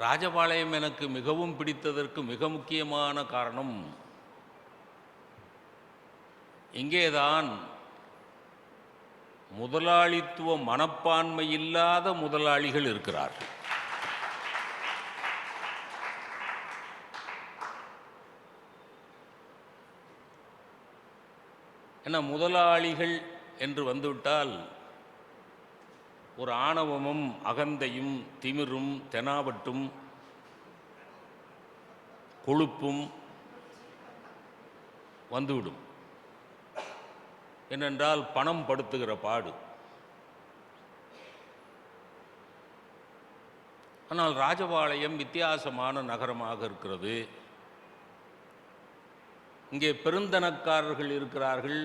ராஜபாளையம் எனக்கு மிகவும் பிடித்ததற்கு மிக முக்கியமான காரணம் இங்கேதான் முதலாளித்துவ மனப்பான்மை இல்லாத முதலாளிகள் இருக்கிறார் ஏன்னா முதலாளிகள் என்று வந்துவிட்டால் ஒரு ஆணவமும் அகந்தையும் திமிரும் தெனாவட்டும் கொழுப்பும் வந்துவிடும். ஏனென்றால் பணம் படுத்துகிற பாடு. ஆனால் ராஜபாளையம் வித்தியாசமான நகரமாக இருக்கிறது. இங்கே பெருந்தனக்காரர்கள் இருக்கிறார்கள்.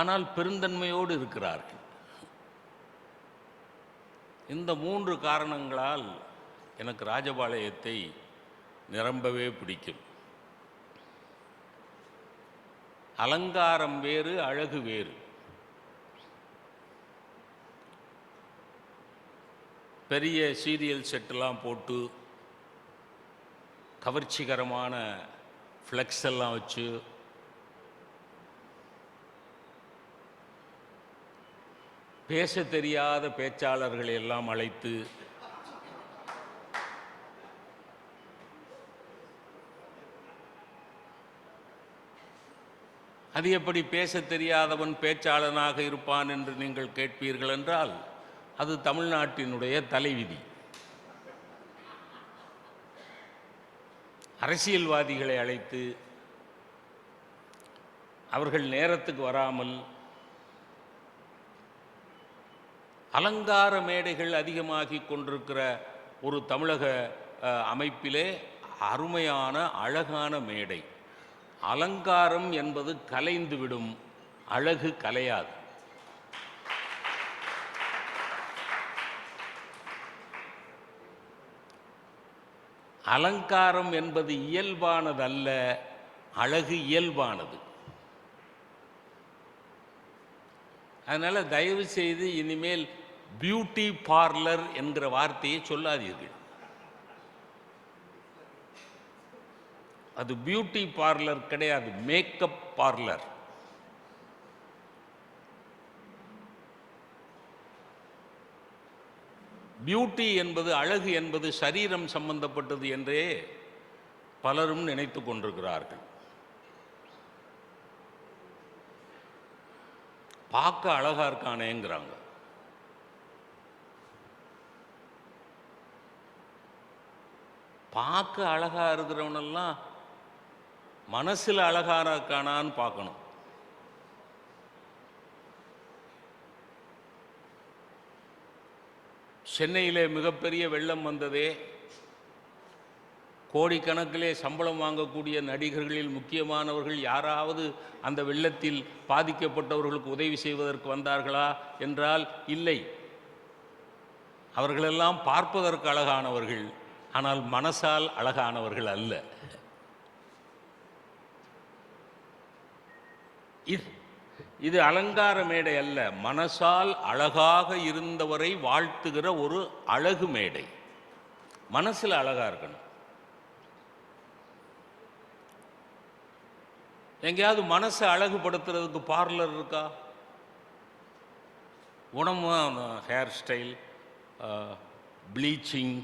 ஆனால் பெருந்தன்மையோடு இருக்கிறார்கள். இந்த மூன்று காரணங்களால் எனக்கு ராஜபாளையத்தை நிரம்பவே பிடிக்கும். அலங்காரம் வேறு அழகு வேறு. பெரிய சீரியல் செட்டெல்லாம் போட்டு கவர்ச்சிகரமான ஃப்ளெக்ஸ் எல்லாம் வச்சு பேச தெரியாத பேச்சாளர்களை எல்லாம் அழைத்து அது எப்படி பேச தெரியாதவன் பேச்சாளனாக இருப்பான் என்று நீங்கள் கேட்பீர்கள் என்றால் அது தமிழ்நாட்டினுடைய தலைவிதி. அரசியல்வாதிகளை அழைத்து அவர்கள் நேரத்துக்கு வராமல் அலங்கார மேடைகள் அதிகமாகி கொண்டிருக்கிற ஒரு தமிழக அமைப்பிலே அருமையான அழகான மேடை. அலங்காரம் என்பது கலைந்துவிடும் அழகு கலையாது. அலங்காரம் என்பது இயல்பானதல்ல அழகு இயல்பானது. அதனால் தயவு செய்து இனிமேல் பியூட்டி பார்லர் என்கிற வார்த்தையை சொல்லாதீர்கள். அது பியூட்டி பார்லர் கிடையாது மேக்கப் பார்லர் பியூட்டி என்பது அழகு என்பது சரீரம் சம்பந்தப்பட்டது என்றே பலரும் நினைத்து கொண்டிருக்கிறார்கள். பார்க்க அழகா இருக்கானேங்கிறாங்க. பார்க்க அழகாக இருக்கிறவனெல்லாம் மனசில் அழகாக இருக்கானான்னு பார்க்கணும். சென்னையிலே மிகப்பெரிய வெள்ளம் வந்ததே கோடிக்கணக்கிலே சம்பளம் வாங்கக்கூடிய நடிகர்களில் முக்கியமானவர்கள் யாராவது அந்த வெள்ளத்தில் பாதிக்கப்பட்டவர்களுக்கு உதவி செய்வதற்கு வந்தார்களா என்றால் இல்லை. அவர்களெல்லாம் பார்ப்பதற்கு அழகானவர்கள். ஆனால் மனசால் அழகானவர்கள் அல்ல. இது இது அலங்கார மேடை அல்ல. மனசால் அழகாக இருந்தவரை வாழ்த்துகிற ஒரு அழகு மேடை. மனசில் அழகாக இருக்கணும். எங்கேயாவது மனசை அழகுபடுத்துறதுக்கு பார்லர் இருக்கா? உணவு hair style bleaching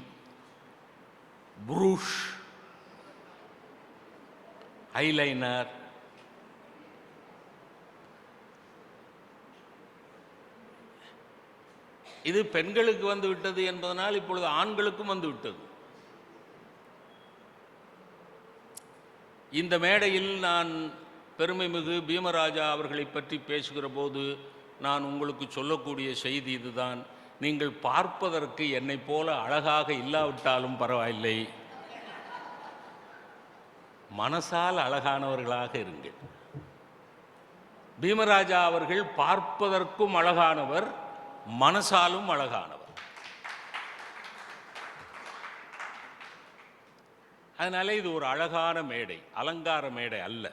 brush eyeliner இது பெண்களுக்கு வந்து விட்டது என்பதனால் இப்பொழுது ஆண்களுக்கும் வந்து விட்டது. இந்த மேடையில் நான் பெருமைமிகு பீமராஜா அவர்களை பற்றி பேசுகிற போது நான் உங்களுக்கு சொல்லக்கூடிய செய்தி இதுதான். நீங்கள் பார்ப்பதற்கு என்னைப் போல அழகாக இல்லாவிட்டாலும் பரவாயில்லை. மனசால் அழகானவர்களாக இருங்கள். பீமராஜா அவர்கள் பார்ப்பதற்கும் அழகானவர் மனசாலும் அழகானவர். அதனால இது ஒரு அழகான மேடை அலங்கார மேடை அல்ல.